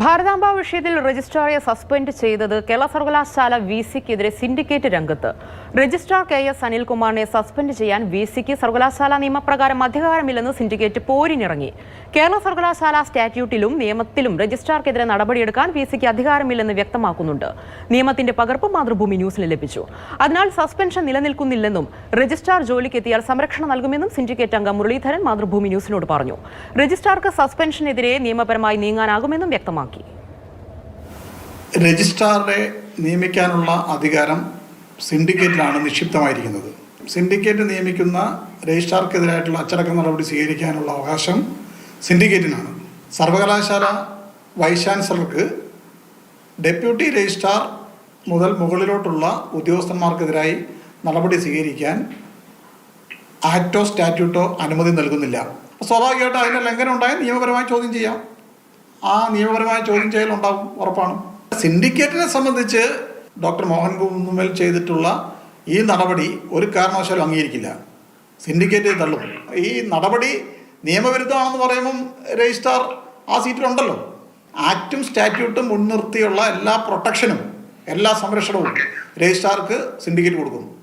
ഭാരതാംബ വിഷയത്തിൽ രജിസ്ട്രാറെ സസ്പെൻഡ് ചെയ്തത് കേരള സർവകലാശാല വി സിക്കെതിരെ സിൻഡിക്കേറ്റ് രംഗത്ത്. രജിസ്ട്രാർ കെ എസ് അനിൽകുമാറിനെ സസ്പെൻഡ് ചെയ്യാൻ വി സിക്ക് സർവകലാശാല നിയമപ്രകാരം അധികാരമില്ലെന്ന് സിൻഡിക്കേറ്റ് പോരിനിറങ്ങി. കേരള സർവകലാശാല സ്റ്റാറ്റ്യൂട്ടിലും നിയമത്തിലും രജിസ്ട്രാർക്കെതിരെ നടപടിയെടുക്കാൻ വി സിക്ക് അധികാരമില്ലെന്ന് വ്യക്തമാക്കുന്നുണ്ട്. നിയമത്തിന്റെ പകർപ്പ് മാതൃഭൂമി ന്യൂസിന് ലഭിച്ചു. അതിനാൽ സസ്പെൻഷൻ നിലനിൽക്കുന്നില്ലെന്നും രജിസ്ട്രാർ ജോലിക്കെത്തിയാൽ സംരക്ഷണം നൽകുമെന്നും സിൻഡിക്കേറ്റ് അംഗം മുരളീധരൻ മാതൃഭൂമി ന്യൂസിനോട് പറഞ്ഞു. രജിസ്ട്രാർക്ക് സസ്പെൻഷനെതിരെ നിയമപരമായി നീങ്ങാനാകുമെന്നും വ്യക്തമാക്കി. രജിസ്ട്രാറെ നിയമിക്കാനുള്ള അധികാരം സിൻഡിക്കേറ്റിലാണ് നിക്ഷിപ്തമായിരിക്കുന്നത്. സിൻഡിക്കേറ്റ് നിയമിക്കുന്ന രജിസ്ട്രാർക്കെതിരായിട്ടുള്ള അച്ചടക്ക നടപടി സ്വീകരിക്കാനുള്ള അവകാശം സിൻഡിക്കേറ്റിനാണ്. സർവകലാശാല വൈസ് ചാൻസലർക്ക് ഡെപ്യൂട്ടി രജിസ്ട്രാർ മുതൽ മുകളിലോട്ടുള്ള ഉദ്യോഗസ്ഥന്മാർക്കെതിരായി നടപടി സ്വീകരിക്കാൻ ആക്റ്റോ സ്റ്റാറ്റ്യൂട്ടോ അനുമതി നൽകുന്നില്ല. സ്വാഭാവികമായിട്ട് അതിന്റെ ലംഘനം ഉണ്ടായാൽ നിയമപരമായി ചോദ്യം ചെയ്യാം. ആ നിയമപരമായ ചോദ്യം ചെയ്യൽ ഉണ്ടാവും ഉറപ്പാണ്. സിൻഡിക്കേറ്റിനെ സംബന്ധിച്ച് ഡോക്ടർ മോഹൻ കുന്നുമൽ ചെയ്തിട്ടുള്ള ഈ നടപടി ഒരു കാരണവശാലും അംഗീകരിക്കില്ല. സിൻഡിക്കേറ്റ് തള്ളും. ഈ നടപടി നിയമവിരുദ്ധമാണെന്ന് പറയുമ്പം രജിസ്ട്രാർ ആ സീറ്റിലുണ്ടല്ലോ. ആക്റ്റും സ്റ്റാറ്റ്യൂട്ടും മുൻനിർത്തിയുള്ള എല്ലാ പ്രൊട്ടക്ഷനും എല്ലാ സംരക്ഷണവും രജിസ്ട്രാർക്ക് സിൻഡിക്കേറ്റ് കൊടുക്കുന്നു.